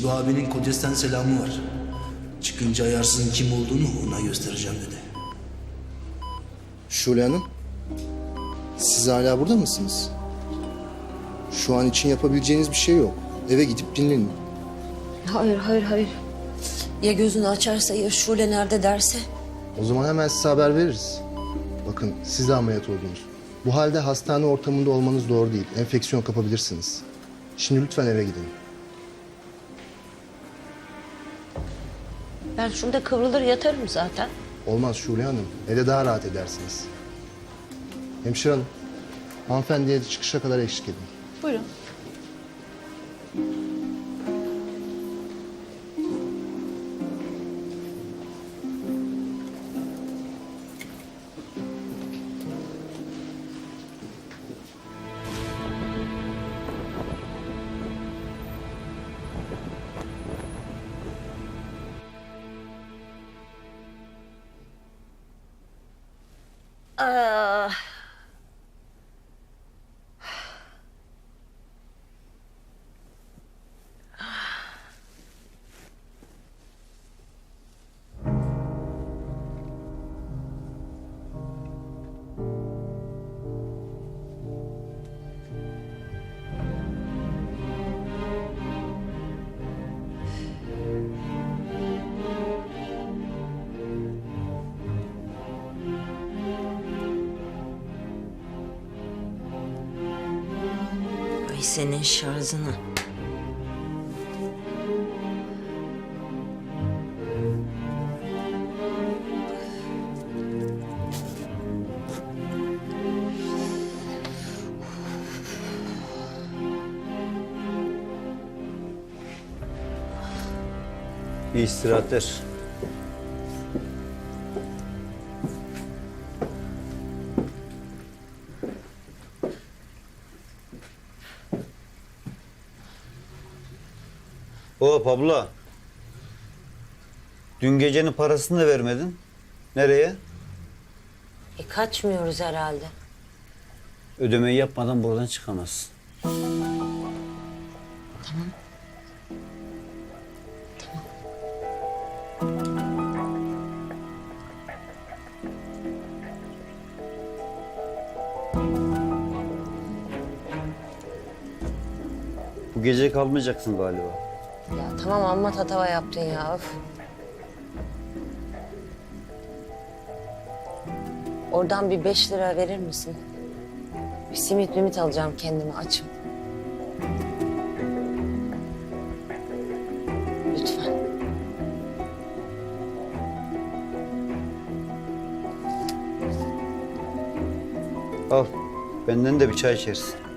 Necmi abinin kodesten selamı var. Çıkınca ayarsın kim olduğunu ona göstereceğim dedi. Şule Hanım, siz hala burada mısınız? Şu an için yapabileceğiniz bir şey yok. Eve gidip dinlenin. Hayır, hayır, hayır. Ya gözünü açarsa ya Şule nerede derse? O zaman hemen size haber veririz. Bakın siz de ameliyat oldunuz. Bu halde hastane ortamında olmanız doğru değil. Enfeksiyon kapabilirsiniz. Şimdi lütfen eve gidin. Ben şurada kıvrılır yatarım zaten. Olmaz Şule Hanım. Evde daha rahat edersiniz. Hemşire Hanım, hanımefendiye çıkışa kadar eşlik edin. Buyurun. Uh. Ay senin şarjını. İyi istirahatler. Hop abla. Dün gecenin parasını da vermedin. Nereye? E kaçmıyoruz herhalde. Ödemeyi yapmadan buradan çıkamazsın. Bu gece kalmayacaksın galiba. Ya tamam amma tatava yaptın ya. Öf. Oradan bir beş lira verir misin? Bir simit mimit alacağım kendime açım. Lütfen. Al. Benden de bir çay içersin.